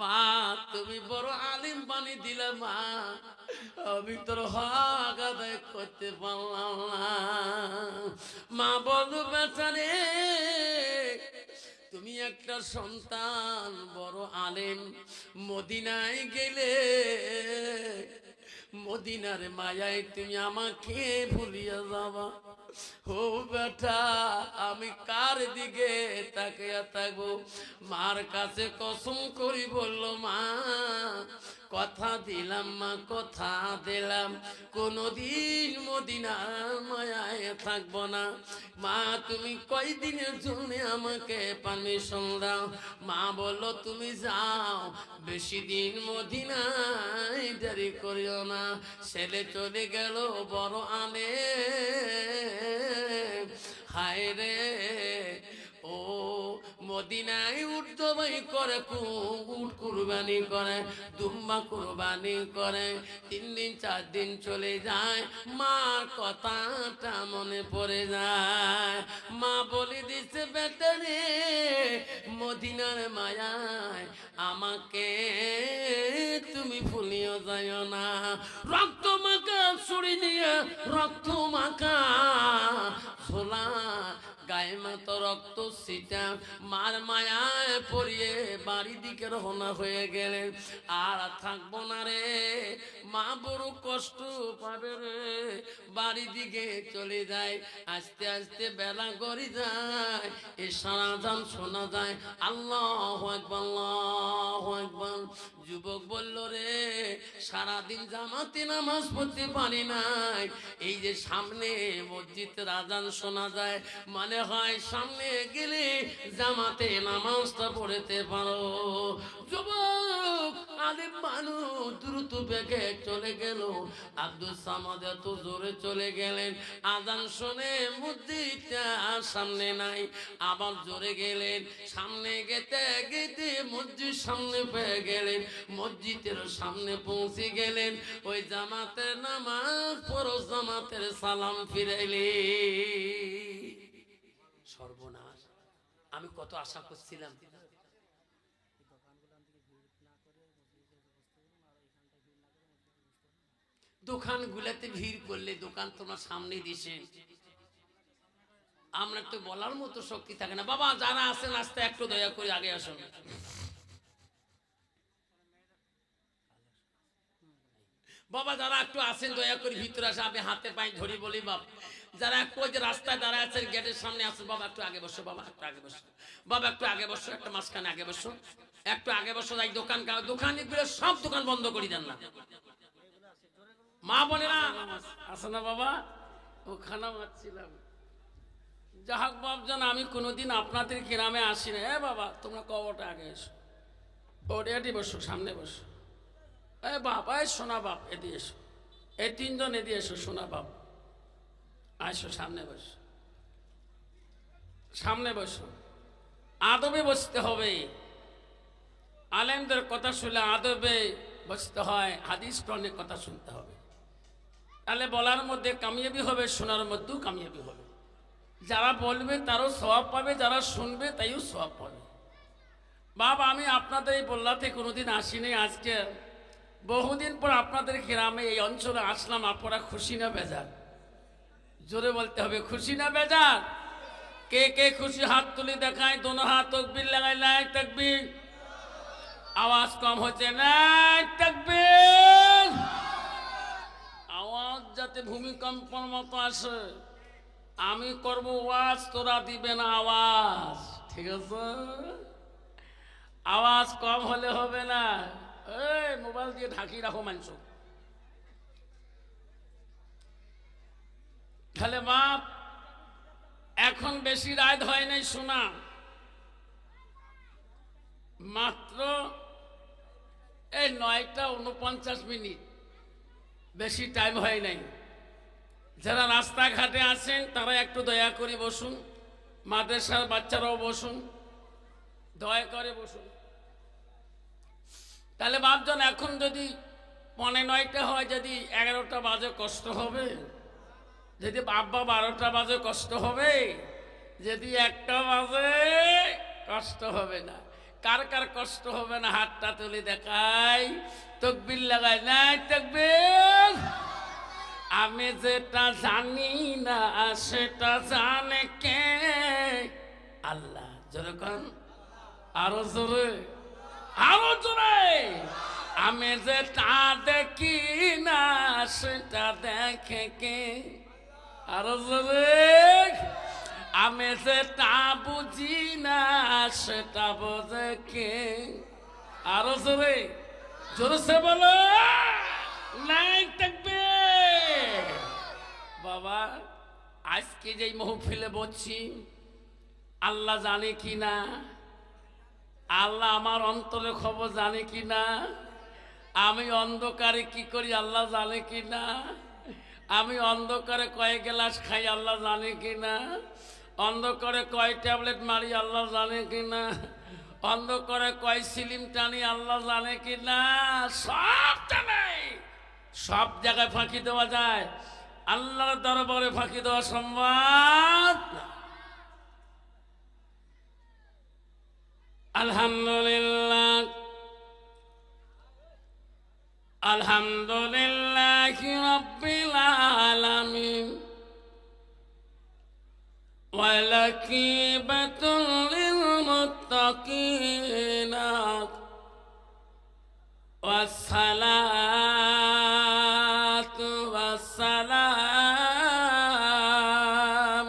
মা, তুমি বড় আলিম বানি দিলে মা, আমি তোর হক আদায় করতে পারলাম না। মা বল বেচারে তুমি একটা সন্তান, বড় আলেম, মদিনায় গেলে মদিনার মায়ায় তুমি আমাকে ভুলিয়া যাবা। ও বেটা, আমি কার দিকে তাকিয়া থাকব? মার কাছে কসম করি বলল, মা, কথা দিলাম মা, কথা দিলাম। কোনদিন মদিনার মায়ায় থাকব না। মা, তুমি কয়দিনের জন্য আমাকে পারমিশন দাও? মা বলল, তুমি যাও, বেশি দিন মদিনায় দেরি করিও না। ছেলে চলে গেল, বড় আনে হায় রে মদিনায় উঠতো ভাই করে উট কুরবানি করে, দুম্বা কুরবানি করে। তিন দিন, চার দিন চলে যায় মার কথাটা মনে পড়ে যায়। মা বলে দিচ্ছে বেটারে মদিনার মায়ায় আমাকে তুমি ভুলিও যায় না। রক্ত মাখা ছুরি নিয়ে, রক্ত মাখা ছোলা গায়ে মতো রক্ত সিটা মার মায়ায় পড়িয়ে বাড়ি দিকে রহনা হয়ে গেলেন। আর থাকব না রে, মা বড় কষ্ট পাবে রে। বাড়ি দিকে চলে যায়, আস্তে আস্তে বেলা গড়ি যায়, এ সারা যান শোনা যায়, আল্লাহ একবার আল্লাহ যুবক বলল, রে, সারাদিন জামাতে নামাজ পড়তে পারি নাই। এই যে সামনে মসজিদ রাজান শোনা যায় মানে হয় সামনে গেলে জামাতে নামাজটা পড়তে পারো। যুবক আলিম মানুষ দ্রুত বেগে চলে গেল। আব্দুল সামাদ এত জোরে চলে গেলেন। আজান শুনে মসজিদটা সামনে নাই, আবার জোরে গেলেন। সামনে গেতে গেতে মসজিদ সামনে পেয়ে গেলেন। মসজিদের সামনে পৌঁছে গেলেন। ওই জামাতের নামাজ পড়ো, জামাতের সালাম ফিরাইলে। সর্বনাশ। আমি কত আশা করছিলাম দোকানগুলোতে ভিড় করলে দোকান তোমার সামনে দিছে। আমরা তো বলার মতো শক্তি থাকে না। বাবা, যারা আছেন আস্তে একটু দয়া করে আগে আসুন। বাবা, যারা একটু আসেন দয়া করে ভিতরে আসে আমি হাতে পায়ে ধরি বলি, বাপ। যারা একটু ওই যে রাস্তায় দাঁড়ায় আছেন, গেটের সামনে আসেন বাবা, একটু আগে বসো, বাবা, একটু আগে বসো। বাবা, একটু আগে বসো, একটা মাঝখানে আগে বসো। একটু আগে বসো, যাই দোকান দোকান সব দোকান বন্ধ করে দেন না। মা বোনেরা, আসে না বাবা, ওখানে মারছিলাম যাহাক বাবজান আমি কোনোদিন আপনাদের গ্রামে আসি না এ বাবা, তোমরা কবটা আগে এসো। ও রেডি বসো, সামনে বসো। এ বাপ, এ সোনা বাপ, এদিকে এসো। এই তিনজন এদি এসো, সোনা বাপ। আসো সামনে বসো। সামনে বসো। আদবে বসতে হবে। আলেমদের কথা শুনলে আদবে বসতে হয়, হাদিস প্রণের কথা শুনতে হবে। তাহলে বলার মধ্যে কামিয়াবি হবে, শোনার মধ্যেও কামিয়াবি হবে। যারা বলবে তারও স্বভাব পাবে, যারা শুনবে তাইও স্বভাব পাবে। বাবা আমি আপনাদের এই বললাতে কোনোদিন আসিনি আজকে। বহুদিন পর আপনাদের গ্রামে এই অঞ্চলে আসলাম, আপনারা খুশি না বেজার? জোরে বলতে হবে, খুশি না বেজার? কে কে খুশি? হাত তুলি দেখায়, দোনো হাত, তকবির লাগাই নাই তকবির। আওয়াজ কম হচ্ছে নাই তকবির। যাতে ভূমিকম্পর মতো আসে। আমি করব ওয়াজ, তোরা দিবে না আওয়াজ। ঠিক আছে? আওয়াজ কম হলে হবে না। এই, মোবাইল দিয়ে ঢাকি রাখো মাংস। তাহলে বাপ, এখন বেশি রায় হয় নাই শোনা। মাত্র এই নয়টা উনপঞ্চাশ মিনিট। বেশি টাইম হয় নাই। যারা রাস্তাঘাটে আছেন, তারা একটু দয়া করে বসুন। মাদ্রাসার বাচ্চারাও বসুন। দয়া করে বসুন। তাহলে ভাবছেন এখন যদি পনে নয়টা হয়, যদি এগারোটা বাজে কষ্ট হবে, যদি বাব্বা বারোটা বাজে কষ্ট হবে, যদি একটা বাজে কষ্ট হবে না। কার কার কষ্ট হবে না হাতটা তুলে দেখাই? তকবির লাগাই, নাই তকবির। আমি যেটা জানি না সেটা জানে কে? আল্লাহ যেরকম আরও জোরে আরও জোরে। আমি যেটা দেখি না সেটা দেখে কে? আরও জোরে। আমি যেটা বুঝি না, সেটা বোঝে কে? আরও জোরে জোরে বলো থাকবে। বাবা, আজকে যেই মহফিলে বলছি, আল্লাহ জানে কি না? আল্লাহ আমার অন্তরে খবর জানে কি না? আমি অন্ধকারে কি করি, আল্লাহ জানে কি না? আমি অন্ধকারে কয়েক গ্লাস খাই, আল্লাহ জানে কি না? অন্ধকারে কয় ট্যাবলেট মারি আল্লাহ জানে কি না অন্ধকারে কয় সিলিম টানি আল্লাহ জানে কি না সব জানে। সব জায়গায় ফাঁকি দেওয়া যায়। আল্লাহর দরবারে ফাঁকি দেওয়া সম্ভব। আলহামদুলিল্লাহ। আলহামদুলিল্লাহ রব্বিল আলামিন। ولكيبة للمتقين. والصلاة والسلام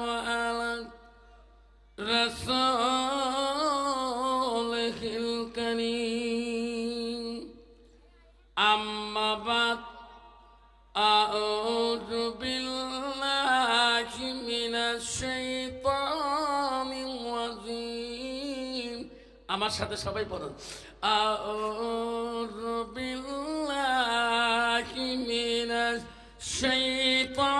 على رسوله الكريم. আমার সাথে সবাই পড়ুন আউযু বিল্লাহি মিনাশ শাইতান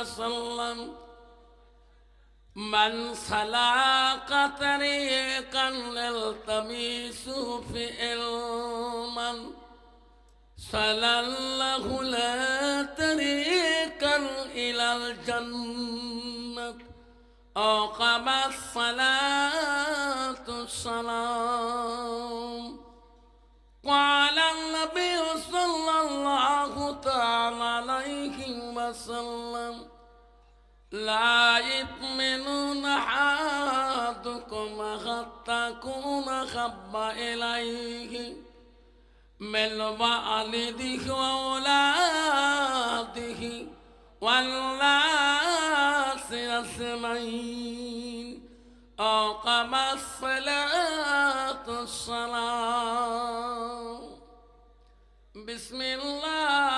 وسلم من سلاك طريقا يلتمس في علما سلله لا طريقا إلى الجنة أقام الصلاة لا يؤمنون أحدكم حتى تكون خب إليه من والده وأولاده والناس أجمعين. أقام الصلاة الصلاة بسم الله.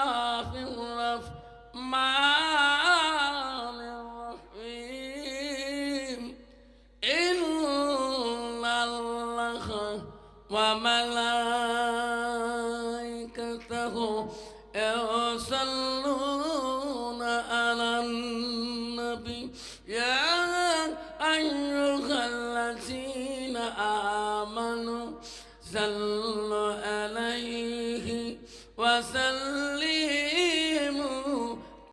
يفتغوا